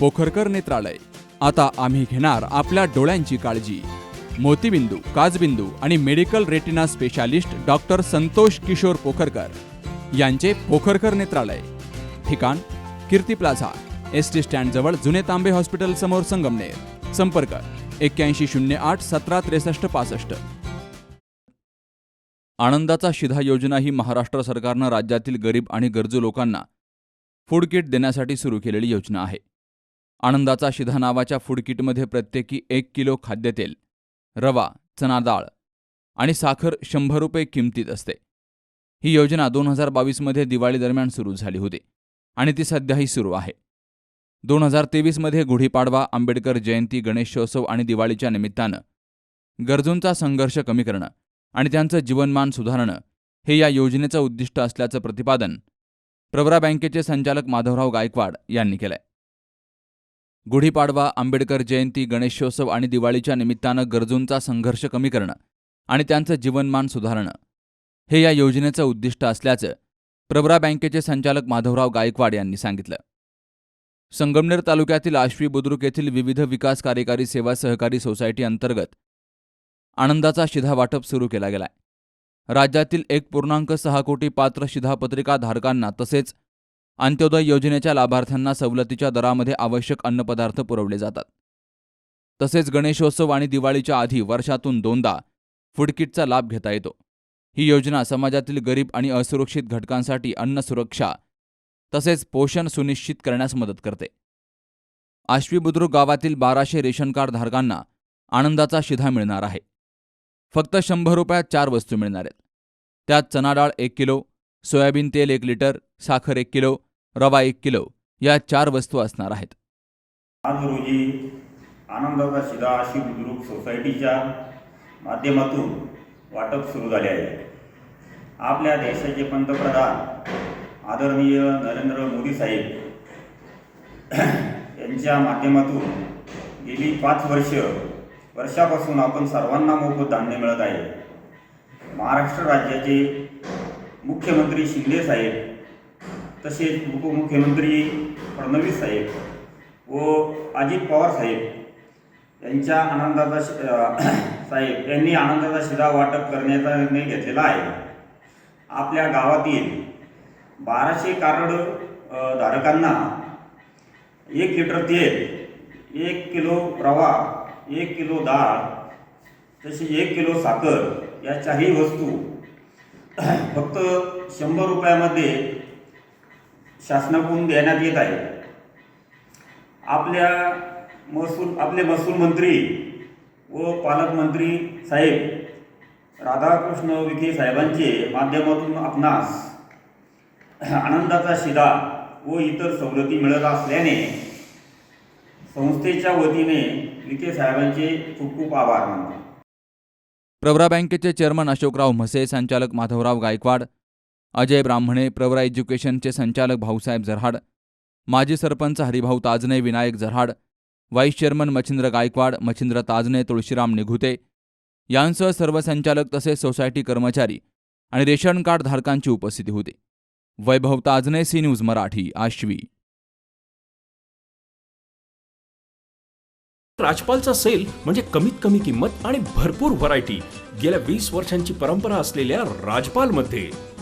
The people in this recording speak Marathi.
पोखरकर नेत्रालय. आता आम्ही घेणार आपल्या डोळ्यांची काळजी. मोतीबिंदू काजबिंदू आणि medical retina specialist doctor Santosh Kishor Pokharkar यांचे पोखरकर नेत्रालय. ठिकाण कीर्ती प्लाझा एस टी स्टँडजवळ जुने तांबे हॉस्पिटल समोर संगमनेर. संपर्क एक्क्याऐंशी शून्य आठ सतरा त्रेसष्ट पासष्ट. आनंदाचा शिधा योजना ही महाराष्ट्र सरकारनं राज्यातील गरीब आणि गरजू लोकांना फूड किट देण्यासाठी सुरू केलेली योजना आहे. आनंदाचा शिधा नावाच्या फूड किटमध्ये प्रत्येकी एक किलो खाद्यतेल रवा चना डाळ आणि साखर शंभर रुपये किमतीत असते. ही योजना दोन हजार बावीसमध्ये दिवाळीदरम्यान सुरू झाली होती आणि ती सध्याही सुरू आहे. दोन हजार तेवीसमध्ये गुढीपाडवा आंबेडकर जयंती गणेशोत्सव आणि दिवाळीच्या निमित्तानं गरजूंचा संघर्ष कमी करणं आणि त्यांचं जीवनमान सुधारणं हे या योजनेचं उद्दिष्ट असल्याचं प्रतिपादन प्रवरा बँकेचे संचालक माधवराव गायकवाड यांनी केलंय. गुढीपाडवा आंबेडकर जयंती गणेशोत्सव आणि दिवाळीच्या निमित्तानं गरजूंचा संघर्ष कमी करणं आणि त्यांचं जीवनमान सुधारणं. हे या योजनेचं उद्दिष्ट असल्याचं प्रवरा बँकेचे संचालक माधवराव गायकवाड यांनी सांगितलं. संगमनेर तालुक्यातील आश्वी बुद्रुक येथील विविध विकास कार्यकारी सेवा सहकारी सोसायटी अंतर्गत आनंदाचा शिधा वाटप सुरू केला गेलाय. राज्यातील एक पूर्णांक सहा कोटी पात्र शिधापत्रिका धारकांना तसेच अंत्योदय योजनेच्या लाभार्थ्यांना सवलतीच्या दरामध्ये आवश्यक अन्नपदार्थ पुरवले जातात. तसेच गणेशोत्सव आणि दिवाळीच्या आधी वर्षातून दोनदा फूडकिटचा लाभ घेता येतो. ही योजना समाजातील गरीब आणि असुरक्षित घटकांसाठी अन्न सुरक्षा तसेच पोषण सुनिश्चित करण्यास मदत करते. आश्वी बुद्रुक गावातील बाराशे रेशन कार्ड धारकांना आनंदाचा शिधा मिळणार आहे. फक्त शंभर रुपयात चार वस्तू मिळणार आहेत. त्यात चणाडाळ एक किलो सोयाबीन तेल एक लिटर साखर एक किलो रवा एक किलो या चार वस्तू असणार आहेत. आज रोजी आनंदाचा शिदा अशी बुद्रुक सोसायटीच्या माध्यमातून वाटप सुरू झाले आहे. आपल्या देशाचे पंतप्रधान आदरणीय नरेंद्र मोदी साहेब यांच्या माध्यमातून गेली पाच वर्ष वर्षापासून आपण सर्वांना मोफत धान्य मिळत आहे. महाराष्ट्र राज्याचे मुख्यमंत्री शिंदे साहेब तसेच उपमुख्यमंत्री फडणवीस साहेब व अजित पवार साहेब यांच्या आनंदाचा शि- साहेब यांनी आनंदाचा शिधा वाटप करण्याचा निर्णय घेतलेला आहे. आपल्या गावातील बाराशे कार्ड धारकांना एक लिटर तेल एक किलो रवा एक किलो डाळ तशी एक किलो साखर या चारही वस्तू फक्त शंभर रुपयामध्ये शासनाकडून देण्यात येत आहे. आपल्या महसूल आपले महसूल मंत्री व पालकमंत्री साहेब राधाकृष्ण विखे साहेबांचे माध्यमातून आपणास आनंदाचा शिदा व इतर सवलती मिळत असल्याने संस्थेच्या वतीने विखे साहेबांचे खूप खूप आभार मानतो. प्रवरा बँकेचे चेअरमन अशोकराव म्हसे संचालक माधवराव गायकवाड अजय ब्राह्मणे प्रवरा एज्युकेशनचे संचालक भाऊसाहेब जरहाड माजी सरपंच हरिभाऊ ताजने विनायक जरहाड व्हाईस चेअरमन मच्छिंद्र गायकवाड मच्छिंद्र ताजने तुळशीराम निघुते यांसह सर्व संचालक तसेच सोसायटी कर्मचारी आणि रेशन कार्ड धारकांची उपस्थिती होती. Vaibhav Tajne C news Marathi Ashwi. राजपालचा sale म्हणजे कमीत कमी किंमत आणि भरपूर व्हरायटी. गेल्या वीस वर्षांची परंपरा असलेल्या राजपाल मध्ये